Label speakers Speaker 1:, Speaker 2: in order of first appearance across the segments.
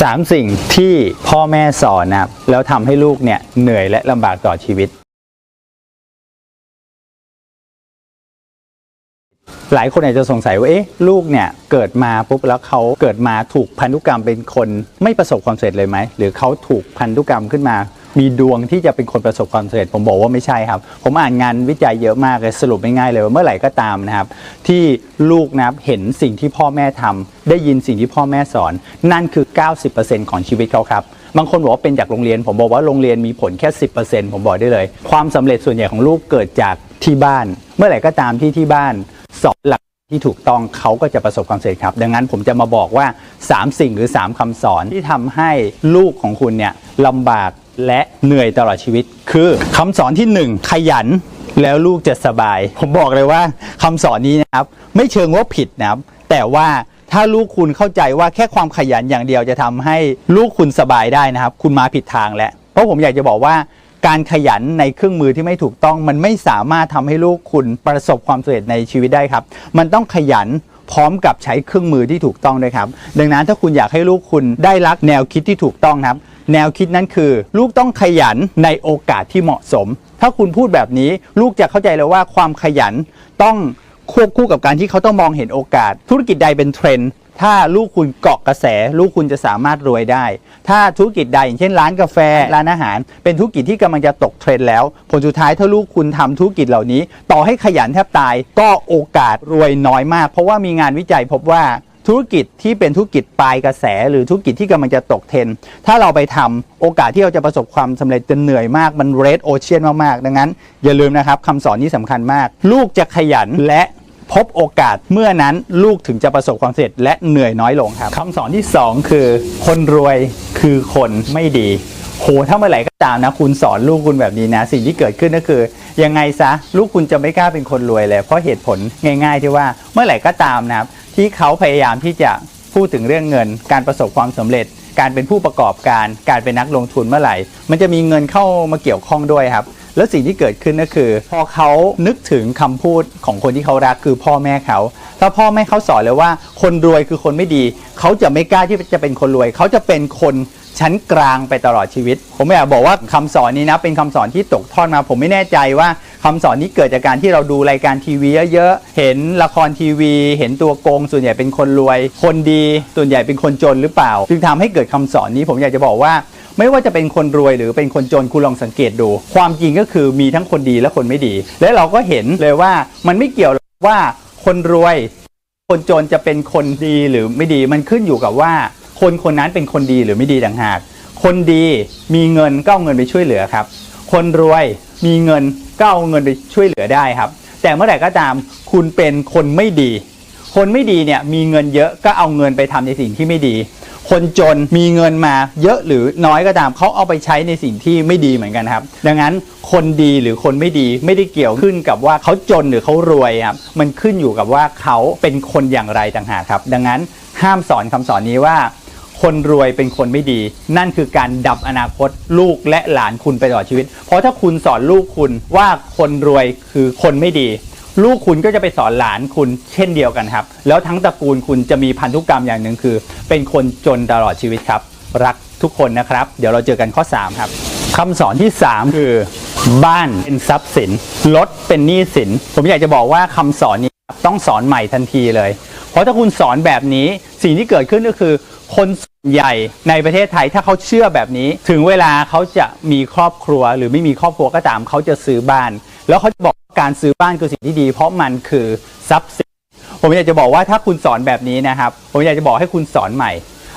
Speaker 1: สามสิ่งที่พ่อแม่สอนนะครับแล้วทำให้ลูกเนี่ยเหนื่อยและลำบากต่อชีวิต หลายคนอาจจะสงสัยว่าเอ๊ะลูกเนี่ยเกิดมาปุ๊บแล้วเขาเกิดมาถูกพันธุกรรมเป็นคนไม่ประสบความสำเร็จเลยไหมหรือเขาถูกพันธุกรรมขึ้นมา มีดวงที่จะเป็นคนประสบความสำเร็จผมบอกว่าไม่ใช่ครับ ผมอ่านงานวิจัยเยอะมากเลยสรุปง่ายๆเลยว่าเมื่อไหร่ก็ตามนะครับ ที่ลูกนะครับเห็นสิ่งที่พ่อแม่ทำได้ยินสิ่งที่พ่อแม่สอน นั่นคือ 90%ของชีวิตเขาครับบางคนบอกว่าเป็นจากโรงเรียน ผมบอกว่าโรงเรียนมีผลแค่ 10%ผมบอกได้เลย ความสำเร็จส่วนใหญ่ของลูกเกิดจากที่บ้าน เมื่อไหร่ก็ตามที่ที่บ้านสอนหลักที่ถูกต้องเขาก็จะประสบความสำเร็จครับ ดังนั้นผมจะมาบอกว่า 3 สิ่งหรือ 3คำสอนที่ทำให้ลูกของคุณเนี่ยลำบาก และเหนื่อยตลอดชีวิต คือคำสอนที่1ขยันแล้วลูกจะสบาย ผมบอกเลยว่าคำสอนนี้นะครับ ไม่เชิงว่าผิดนะครับ แต่ว่าถ้าลูกคุณเข้าใจว่าแค่ความขยันอย่างเดียวจะทำให้ลูกคุณสบายได้นะครับ คุณมาผิดทางแล้วเพราะผมอยากจะบอกว่าการขยันในเครื่องมือที่ไม่ถูกต้อง มันไม่สามารถทำให้ลูกคุณประสบความสำเร็จในชีวิตได้ครับ มันต้องขยันพร้อมกับใช้เครื่องมือที่ถูกต้องด้วยครับ ดังนั้นถ้าคุณอยากให้ลูกคุณได้รักแนวคิดที่ถูกต้องครับ แนวคิดนั้นคือ ลูกต้องขยันในโอกาสที่เหมาะสม ถ้าคุณพูดแบบนี้ลูกจะเข้าใจเลยว่าความขยันต้องควบคู่กับการที่เขาต้องมองเห็นโอกาส ธุรกิจใดเป็นเทรนด์ถ้าลูกคุณเกาะกระแส ลูกคุณจะสามารถรวยได้ ถ้าธุรกิจใดอย่างเช่นร้านกาแฟร้านอาหาร เป็นธุรกิจที่กำลังจะตกเทรนด์แล้ว ผลสุดท้ายถ้าลูกคุณทำธุรกิจเหล่านี้ ต่อให้ขยันแทบตายก็โอกาสรวยน้อยมาก เพราะว่ามีงานวิจัยพบว่า ธุรกิจที่เป็นธุรกิจปลายกระแส หรือธุรกิจที่กำลังจะตกเทรนถ้าเราไปทำโอกาสที่เราจะประสบความสำเร็จจะเหนื่อยมากมันเรดโอเชียนมากๆ ดังนั้น อย่าลืมนะครับคำสอนนี้สำคัญมาก ลูกจะขยันและพบโอกาสเมื่อนั้นลูกถึงจะประสบความสำเร็จและเหนื่อยน้อยลงครับคำสอนที่ 2 คือ คนรวยคือคนไม่ดี โหถ้าเมื่อไหร่ก็ตามนะ คุณสอนลูกคุณแบบนี้นะ สิ่งที่เกิดขึ้นก็คือ ยังไงซะ ลูกคุณจะไม่กล้าเป็นคนรวยเลย เพราะเหตุผลง่าย ๆ ที่ว่าเมื่อไหร่ก็ตามนะครับ ที่เขาพยายามที่จะพูดถึงเรื่องเงิน การประสบความสำเร็จ การเป็นผู้ประกอบการ การเป็นนักลงทุนเมื่อไหร่ มันจะมีเงินเข้ามาเกี่ยวข้องด้วยครับ แล้วสิ่งที่เกิดขึ้นก็คือ พอเขานึกถึงคำพูดของคนที่เขารักคือพ่อแม่เขา ถ้าพ่อแม่เขาสอนเลยว่า คนรวยคือคนไม่ดี เขาจะไม่กล้าที่จะเป็นคนรวย เขาจะเป็นคนชั้นกลางไปตลอดชีวิต ผมอยากบอกว่าคำสอนนี้นะเป็นคำสอนที่ตกทอดมา ผมไม่แน่ใจว่าคำสอนนี้เกิดจากการที่เราดูรายการทีวีเยอะๆ เห็นละครทีวี เห็นตัวโกง ส่วนใหญ่เป็นคนรวย คนดี ส่วนใหญ่เป็นคนจนหรือเปล่า จึงทำให้เกิดคำสอนนี้ผมอยากจะบอกว่า ไม่ว่าจะเป็นคนรวยหรือเป็นคนจนคุณลองสังเกตดู ความจริงก็คือมีทั้งคนดีและคนไม่ดี และเราก็เห็นเลยว่ามันไม่เกี่ยวว่าคนรวย คนจนจะเป็นคนดีหรือไม่ดี มันขึ้นอยู่กับว่า คนคนนั้นเป็นคนดีหรือไม่ดีต่างหาก คนดีมีเงินก็เอาเงินไปช่วยเหลือครับ คนรวยมีเงินก็เอาเงินไปช่วยเหลือได้ครับ แต่เมื่อไหร่ก็ตามคุณเป็นคนไม่ดี คนไม่ดีเนี่ยมีเงินเยอะก็เอาเงินไปทำในสิ่งที่ไม่ดี คนจนมีเงินมาเยอะหรือน้อยก็ตามเขาเอาไปใช้ในสิ่งที่ไม่ดีเหมือนกันครับ ดังนั้นคนดีหรือคนไม่ดีไม่ได้เกี่ยวขึ้นกับว่าเขาจนหรือเขารวยครับมันขึ้นอยู่กับว่าเขาเป็นคนอย่างไรต่างหากครับ ดังนั้นห้ามสอนคำสอนนี้ว่าคนรวยเป็นคนไม่ดี นั่นคือการดับอนาคตลูกและหลานคุณไปตลอดชีวิต เพราะถ้าคุณสอนลูกคุณว่าคนรวยคือคนไม่ดี ลูกคุณก็จะไปสอนหลานคุณเช่นเดียวกันครับ แล้วทั้งตระกูลคุณจะมีพันธุกรรมอย่างหนึ่งคือ เป็นคนจนตลอดชีวิตครับ รักทุกคนนะครับ เดี๋ยวเราเจอกันข้อ 3 ครับคำสอนที่ 3 คือ บ้านเป็นทรัพย์สินรถเป็นหนี้สิน ผมอยากจะบอกว่าคำสอนนี้ต้องสอนใหม่ทันทีเลย เพราะถ้าคุณสอนแบบนี้สิ่งที่เกิดขึ้นก็คือ คนส่วนใหญ่ในประเทศไทยถ้าเขาเชื่อแบบนี้ ถึงเวลาเขาจะมีครอบครัวหรือไม่มีครอบครัวก็ตามเขาจะซื้อบ้าน แล้วเขาจะบอก การซื้อบ้านคือสิ่งที่ดี เพราะมันคือทรัพย์สินผมอยากจะบอกว่าถ้าคุณสอนแบบนี้นะครับ ผมอยากจะบอกให้คุณสอนใหม่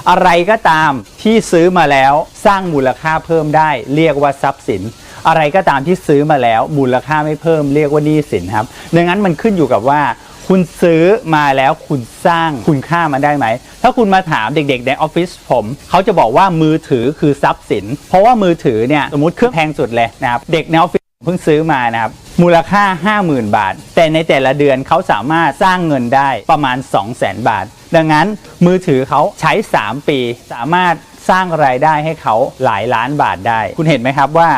Speaker 1: อะไรก็ตามที่ซื้อมาแล้วสร้างมูลค่าเพิ่มได้ เรียกว่าทรัพย์สิน อะไรก็ตามที่ซื้อมาแล้ว มูลค่าไม่เพิ่มเรียกว่าหนี้สินครับดังนั้นมันขึ้นอยู่กับว่าคุณซื้อมาแล้วคุณสร้างคุณค่ามันได้ไหม ถ้าคุณมาถามเด็กๆในออฟฟิศผม เขาจะบอกว่ามือถือคือทรัพย์สิน เพราะว่ามือถือเนี่ยสมมติเครื่องแพงสุดเลยนะครับ เด็กในออฟฟิศ เพิ่งซื้อมานะครับ มูลค่า 50,000 บาท แต่ในแต่ละเดือนเขาสามารถสร้างเงินได้ประมาณ 200,000 บาท ดังนั้นมือถือเขาใช้ 3 ปี สามารถสร้างรายได้ให้เขาหลายล้านบาทได้ คุณเห็นไหมครับว่า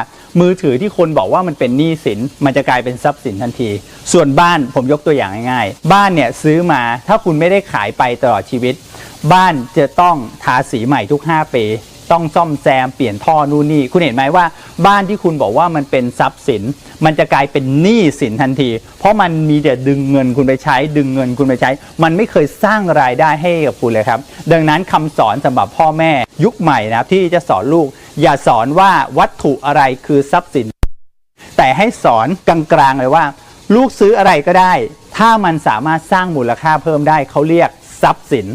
Speaker 1: มือถือที่คนบอกว่ามันเป็นหนี้สิน มันจะกลายเป็นทรัพย์สินทันที ส่วนบ้านผมยกตัวอย่างง่ายๆ บ้านเนี่ยซื้อมาถ้าคุณไม่ได้ขายไปตลอดชีวิต บ้านจะต้องทาสีใหม่ทุก 5 ปี ต้องซ่อมแซมเปลี่ยนท่อนู่นนี่คุณเห็นไหมว่า บ้านที่คุณบอกว่ามันเป็นทรัพย์สิน มันจะกลายเป็นหนี้สินทันที เพราะมันมีแต่ดึงเงินคุณไปใช้ ดึงเงินคุณไปใช้ มันไม่เคยสร้างรายได้ให้กับคุณเลยครับ ดังนั้นคำสอนสำหรับพ่อแม่ยุคใหม่นะครับที่จะสอนลูก อย่าสอนว่าวัตถุอะไรคือทรัพย์สิน แต่ให้สอนกลางๆเลยว่า ลูกซื้ออะไรก็ได้ ถ้ามันสามารถสร้างมูลค่าเพิ่มได้เขาเรียกทรัพย์สิน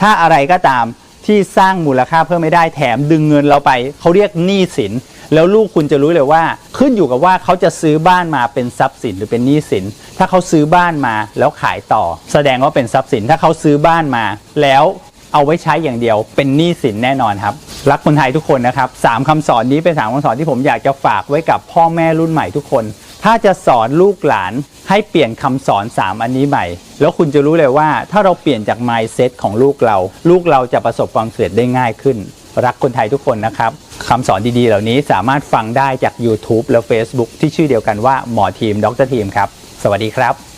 Speaker 1: ถ้าอะไรก็ตาม ที่สร้างมูลค่าเพิ่มไม่ได้แถมดึงเงินเราไปเขาเรียกหนี้สิน แล้วลูกคุณจะรู้เลยว่า ขึ้นอยู่กับว่าเขาจะซื้อบ้านมาเป็นทรัพย์สินหรือเป็นหนี้สิน ถ้าเขาซื้อบ้านมาแล้วขายต่อ แสดงว่าเป็นทรัพย์สิน ถ้าเขาซื้อบ้านมา แล้วเอาไว้ใช้อย่างเดียว เป็นหนี้สินแน่นอนครับ รักคนไทยทุกคนนะครับสามคำสอนนี้เป็นสามคำสอนที่ผมอยากจะฝากไว้กับพ่อแม่รุ่นใหม่ทุกคน ถ้าจะสอนลูกหลานให้เปลี่ยนคำสอน 3 อันนี้ใหม่ แล้วคุณจะรู้เลยว่าถ้าเราเปลี่ยนจาก mindset ของลูกเรา ลูกเราจะประสบความสำเร็จได้ง่ายขึ้น รักคนไทยทุกคนนะครับคำสอนดีๆ เหล่านี้สามารถฟังได้จาก YouTube และ Facebook ที่ชื่อเดียวกันว่าหมอทีมดรทีมครับ สวัสดีครับ